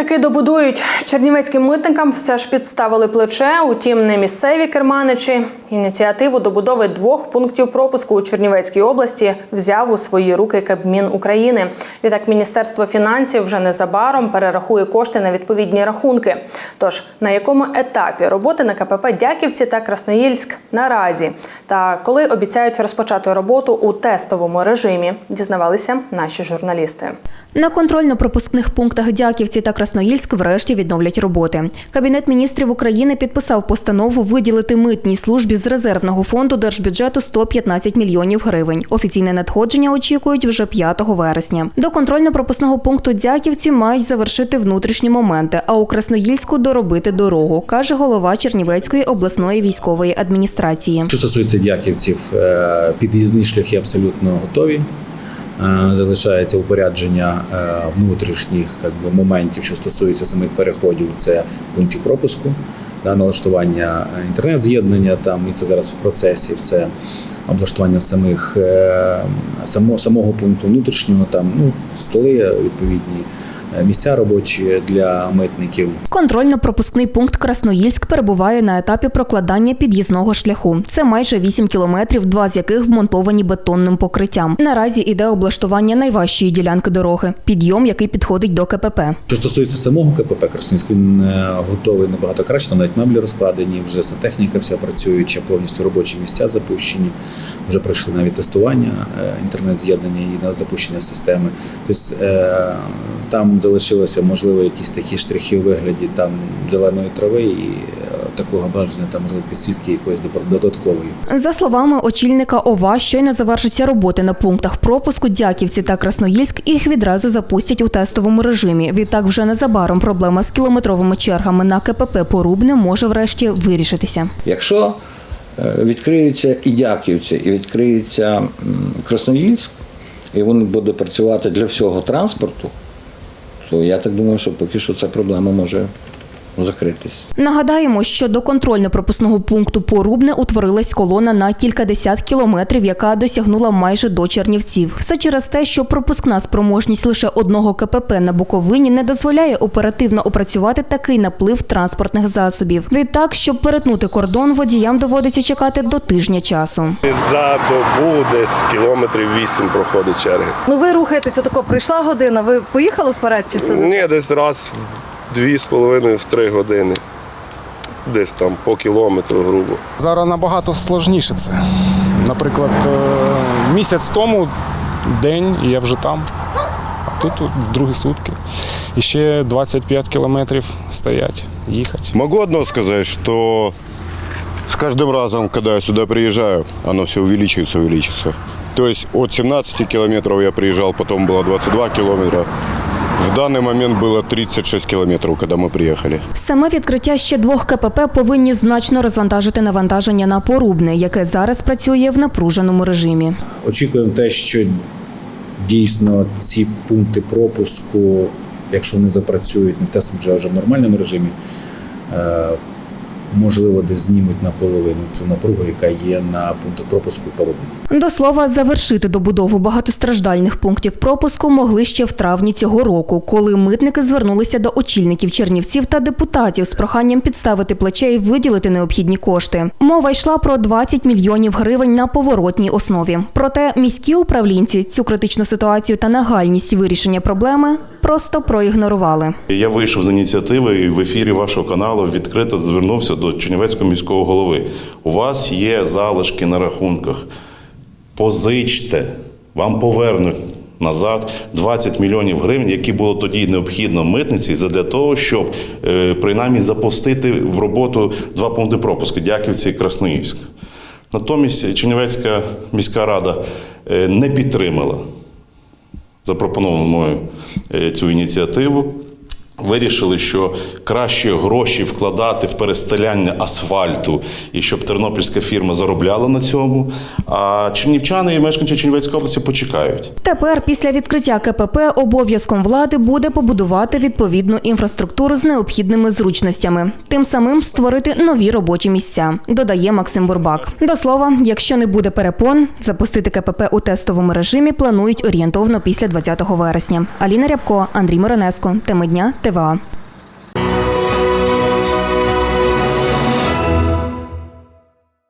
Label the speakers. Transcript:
Speaker 1: Таки добудують чернівецьким митникам все ж підставили плече. Утім, не місцеві керманичі. Ініціативу добудови двох пунктів пропуску у Чернівецькій області взяв у свої руки Кабмін України. Відтак Міністерство фінансів вже незабаром перерахує кошти на відповідні рахунки. Тож на якому етапі роботи на КПП Дяківці та Красноїльськ наразі, та коли обіцяють розпочати роботу у тестовому режимі, дізнавалися наші журналісти.
Speaker 2: На контрольно-пропускних пунктах Дяківці та Красноїльськ врешті відновлять роботи. Кабінет міністрів України підписав постанову виділити митній службі з резервного фонду держбюджету 115 мільйонів гривень. Офіційне надходження очікують вже 5 вересня. До контрольно-пропускного пункту Дяківці мають завершити внутрішні моменти, а у Красноїльську доробити дорогу, каже голова Чернівецької обласної військової адміністрації.
Speaker 3: Що стосується дяківців, е, під'їзні шляхи абсолютно готові. Е, Залишається упорядження е, внутрішніх як би, моментів, що стосуються самих переходів, це пунктів пропуску, да, налаштування е, інтернет-з'єднання там, і це зараз в процесі все облаштування самих само, самого пункту внутрішнього, там ну, столи відповідні, місця робочі для митників.
Speaker 2: Контрольно-пропускний пункт Красноїльськ перебуває на етапі прокладання під'їзного шляху. Це майже 8 кілометрів, два з яких вмонтовані бетонним покриттям. Наразі іде облаштування найважчої ділянки дороги підйом, який підходить до КПП.
Speaker 3: Що стосується самого КПП Красноїльськ, він е, готовий набагато краще. Там навіть меблі розкладені, вже сантехніка вся працююча, повністю робочі місця запущені. Вже пройшли навіть тестування е, інтернет-з'єднання і запущення системи. Тобто е, там залишилося можливо якісь такі штрихи у вигляді там зеленої трави і е, такого бажання там можливо підсвітки якоїсь додаткової.
Speaker 2: За словами очільника ОВА, щойно завершаться роботи на пунктах пропуску Дяківці та Красноїльськ, їх відразу запустять у тестовому режимі. Відтак, вже незабаром проблема з кілометровими чергами на КПП Порубне може врешті вирішитися.
Speaker 4: Якщо е, відкриються і Дяківці, і відкриється Красноїльськ, і він буде працювати для всього транспорту, то я так думаю, що поки що ця проблема може закритись.
Speaker 2: Нагадаємо, що до контрольно-пропускного пункту Порубне утворилась колона на кількадесят кілометрів, яка досягнула майже до Чернівців. Все через те, що пропускна спроможність лише одного КПП на Буковині не дозволяє оперативно опрацювати такий наплив транспортних засобів. Відтак, щоб перетнути кордон, водіям доводиться чекати до тижня часу.
Speaker 5: За добу десь кілометрів 8 проходить черги.
Speaker 6: Ну ви рухаєтесь отако, прийшла година, ви поїхали вперед чи сидите?
Speaker 5: Ні, десь раз в дві з половиною, в три години. Десь там по кілометру, грубо.
Speaker 7: Зараз набагато складніше це. Наприклад, е, місяць тому день і я вже там, а тут другі сутки. І ще 25 кілометрів стоять, їхати.
Speaker 8: Могу одно сказать, что с каждым разом, когда я сюда приезжаю, оно все увеличивается, увеличивается. То есть от 17 километров я приезжал, потом было 22 километра. В данный момент было 36 километров, когда мы приехали.
Speaker 2: Саме відкриття ще двох КПП повинні значно розвантажити навантаження на Порубне, яке зараз працює в напруженому режимі.
Speaker 3: Очікуємо те, що дійсно ці пункти пропуску, якщо вони запрацюють не в тестом, вже, вже в нормальному режимі, е, можливо, десь знімуть наполовину цю напругу, яка є на пунктах пропуску Порубне.
Speaker 2: До слова, завершити добудову багатостраждальних пунктів пропуску могли ще в травні цього року, коли митники звернулися до очільників Чернівців та депутатів з проханням підставити плече і виділити необхідні кошти. Мова йшла про 20 мільйонів гривень на поворотній основі. Проте міські управлінці цю критичну ситуацію та нагальність вирішення проблеми просто проігнорували.
Speaker 9: Я вийшов з ініціативи і в ефірі вашого каналу відкрито звернувся до Чернівецького міського голови. У вас є залишки на рахунках. Позичте, вам повернуть назад 20 мільйонів гривень, які було тоді необхідно митниці, для того, щоб е, принаймні запустити в роботу два пункти пропуску Дяківці і Красноївськ. Натомість Чернівецька міська рада е, не підтримала запропоновану мною е, цю ініціативу. Вирішили, що краще гроші вкладати в перестеляння асфальту і щоб тернопільська фірма заробляла на цьому. А чернівчани і мешканці Чернівецької області почекають.
Speaker 2: Тепер, після відкриття КПП, обов'язком влади буде побудувати відповідну інфраструктуру з необхідними зручностями, тим самим створити нові робочі місця, додає Максим Бурбак. До слова, якщо не буде перепон, запустити КПП у тестовому режимі планують орієнтовно після 20 вересня. Аліна Рябко, Андрій Моронеско. Теми дня. Moszkva.